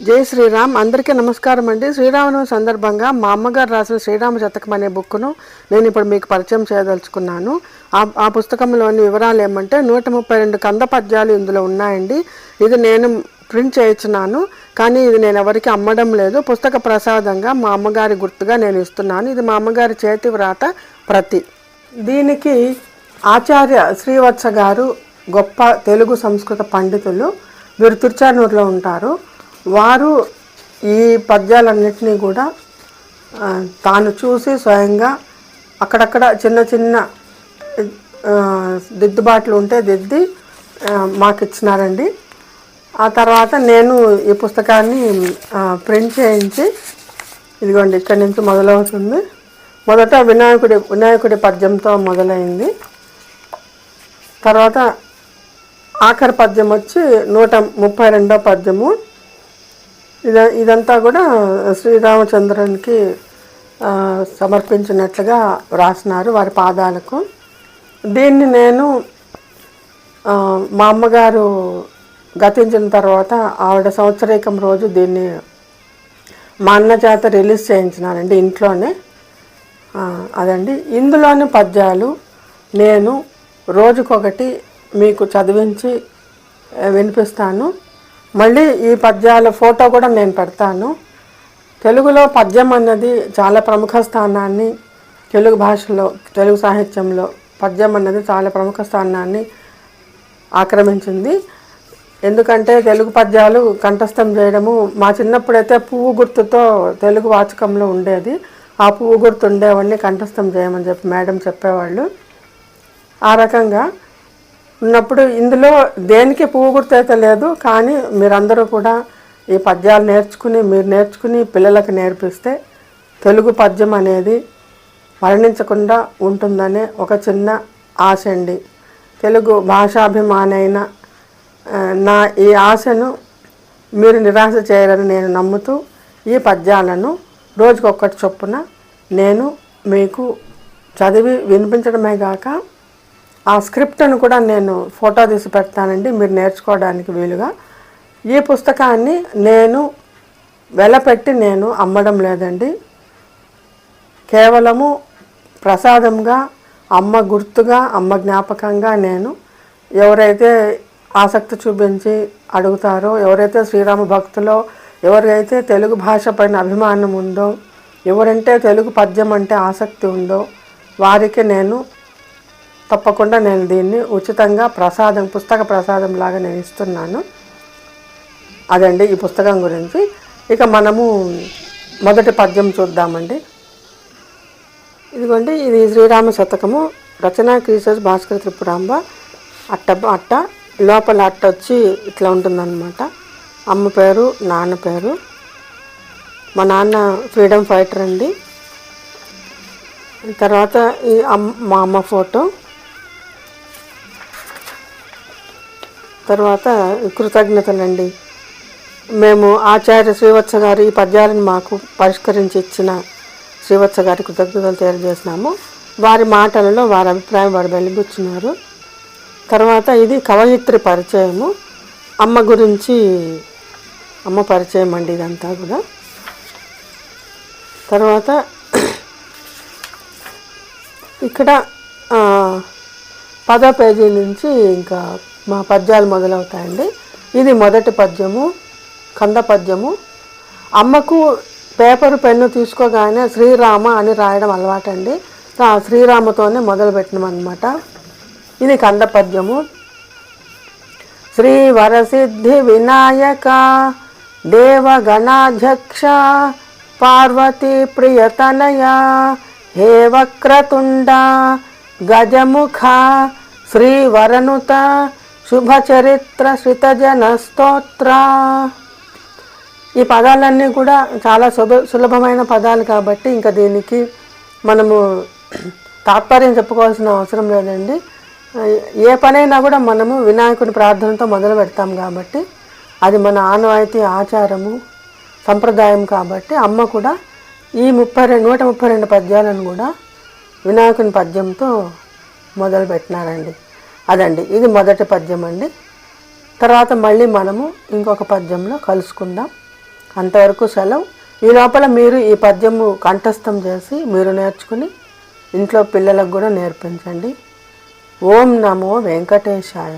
జై శ్రీరామ్. అందరికీ నమస్కారం అండి. శ్రీరామనవమి సందర్భంగా మా అమ్మగారు రాసిన శ్రీరామ శతకం అనే బుక్ను నేను ఇప్పుడు మీకు పరిచయం చేయదలుచుకున్నాను. ఆ ఆ పుస్తకంలోని వివరాలు ఏమంటే నూట ముప్పై రెండు కంద పద్యాలు ఇందులో ఉన్నాయండి. ఇది నేను ప్రింట్ చేయించున్నాను కానీ ఇది నేను ఎవరికి అమ్మడం లేదు. పుస్తక ప్రసాదంగా మా అమ్మగారి గుర్తుగా నేను ఇస్తున్నాను. ఇది మా అమ్మగారి చేతి వ్రాత ప్రతి. దీనికి ఆచార్య శ్రీవత్స గారు గొప్ప తెలుగు సంస్కృత పండితులు వీరు తిరుచానూరులో ఉంటారు. వారు ఈ పద్యాలన్నింటినీ కూడా తాను చూసి స్వయంగా అక్కడక్కడ చిన్న చిన్న దిద్దుబాట్లు ఉంటే దిద్ది మాకు ఇచ్చినారండి ఆ తర్వాత నేను ఈ పుస్తకాన్ని ప్రింట్ చేయించి ఇదిగోండి ఇక్కడి నుంచి మొదలవుతుంది. మొదట వినాయకుడి వినాయకుడి పద్యంతో మొదలైంది. తర్వాత ఆఖరి పద్యం వచ్చి నూట ముప్పై రెండో పద్యము. ఇద ఇదంతా కూడా శ్రీరామచంద్రునికి సమర్పించినట్లుగా రాసినారు వారి పాదాలకు. దీన్ని నేను మా అమ్మగారు గతించిన తర్వాత ఆవిడ సంవత్సరీకం రోజు దీన్ని మా అన్న చేత రిలీజ్ చేయించినానండి ఇంట్లోనే. అదండి. ఇందులోని పద్యాలు నేను రోజుకొకటి మీకు చదివించి వినిపిస్తాను. మళ్ళీ ఈ పద్యాల ఫోటో కూడా నేను పెడతాను. తెలుగులో పద్యం అన్నది చాలా ప్రముఖ స్థానాన్ని తెలుగు భాషలో తెలుగు సాహిత్యంలో పద్యం అన్నది చాలా ప్రముఖ స్థానాన్ని ఆక్రమించింది. ఎందుకంటే తెలుగు పద్యాలు కంఠస్థం చేయడము మా చిన్నప్పుడైతే పువ్వు గుర్తుతో తెలుగు వాచకంలో ఉండేది. ఆ పువ్వు గుర్తు ఉండేవన్నీ కంఠస్థం చేయమని చెప్పి మేడం చెప్పేవాళ్ళు. ఆ రకంగా ఉన్నప్పుడు ఇందులో దేనికి పువ్వు లేదు కానీ మీరందరూ కూడా ఈ పద్యాలు నేర్చుకుని మీరు నేర్చుకుని పిల్లలకు నేర్పిస్తే తెలుగు పద్యం అనేది మరణించకుండా ఉంటుందనే ఒక చిన్న ఆశ అండి. తెలుగు భాషాభిమానైన నా ఈ ఆశను మీరు నిరాశ చేయరని నేను నమ్ముతూ ఈ పద్యాలను రోజుకొక్కటి చొప్పున నేను మీకు చదివి వినిపించడమే కాక ఆ స్క్రిప్ట్ను కూడా నేను ఫోటో తీసి పెడతానండి మీరు నేర్చుకోవడానికి వీలుగా. ఈ పుస్తకాన్ని నేను వెలపెట్టి నేను అమ్మడం లేదండి. కేవలము ప్రసాదంగా అమ్మ గుర్తుగా అమ్మ జ్ఞాపకంగా నేను ఎవరైతే ఆసక్తి చూపించి అడుగుతారో ఎవరైతే శ్రీరామ భక్తులో ఎవరైతే తెలుగు భాష పైన అభిమానం ఉందో ఎవరంటే తెలుగు పద్యం అంటే ఆసక్తి ఉందో వారికి నేను తప్పకుండా నేను దీన్ని ఉచితంగా ప్రసాదం పుస్తక ప్రసాదం లాగా నేను ఇస్తున్నాను. అదండి ఈ పుస్తకం గురించి. ఇక మనము మొదటి పద్యం చూద్దామండి. ఇదిగోండి ఇది శ్రీరామ శతకము. రచన క్రీసెస్ భాస్కర త్రిపురాంబ. అట్ట అట్ట. లోపల అట్ట వచ్చి ఇట్లా ఉంటుందన్నమాట. అమ్మ పేరు నాన్న పేరు. మా నాన్న ఫ్రీడమ్ ఫైటర్ అండి. తర్వాత ఈ అమ్మ మా అమ్మ ఫోటో. తర్వాత కృతజ్ఞతలండి. మేము ఆచార్య శ్రీవత్స గారు ఈ పద్యాలను మాకు పరిష్కరించి ఇచ్చిన శ్రీవత్స గారి కృతజ్ఞతలు తెలియజేసినాము వారి మాటలలో వారి అభిప్రాయం వారు వెలిబుచ్చున్నారు. తర్వాత ఇది కవయిత్రి పరిచయము. అమ్మ గురించి అమ్మ పరిచయం అండి ఇదంతా కూడా. తర్వాత ఇక్కడ పదో పేజీ నుంచి ఇంకా మా పద్యాలు మొదలవుతాయండి. ఇది మొదటి పద్యము కంద పద్యము. అమ్మకు పేపరు పెన్ను తీసుకోగానే శ్రీరామ అని రాయడం అలవాటండి. శ్రీరామతోనే మొదలు పెట్టినామన్నమాట ఇది కంద పద్యము. శ్రీ వరసిద్ధి వినాయక దేవగణాధ్యక్ష పార్వతీ ప్రియతనయ హే వక్రతుండ గజముఖ శ్రీవరనుత శుభచరిత్ర శ్రితజన స్తోత్ర. ఈ పదాలన్నీ కూడా చాలా సులభ సులభమైన పదాలు కాబట్టి ఇంకా దీనికి మనము తాత్పర్యం చెప్పుకోవాల్సిన అవసరం లేదండి. ఏ పనైనా కూడా మనము వినాయకుని ప్రార్థనతో మొదలు పెడతాం కాబట్టి అది మన ఆనవాయితీ ఆచారము సంప్రదాయం కాబట్టి అమ్మ కూడా ఈ ముప్పై రెండు నూట ముప్పై రెండు పద్యాలను కూడా వినాయకుని పద్యంతో మొదలు పెట్టినారండి అదండి ఇది మొదటి పద్యం అండి. తర్వాత మళ్ళీ మనము ఇంకొక పద్యంలో కలుసుకుందాం. అంతవరకు సెలవు. ఈ లోపల మీరు ఈ పద్యము కంఠస్థం చేసి మీరు నేర్చుకుని ఇంట్లో పిల్లలకు కూడా నేర్పించండి. ఓం నమో వెంకటేశాయ.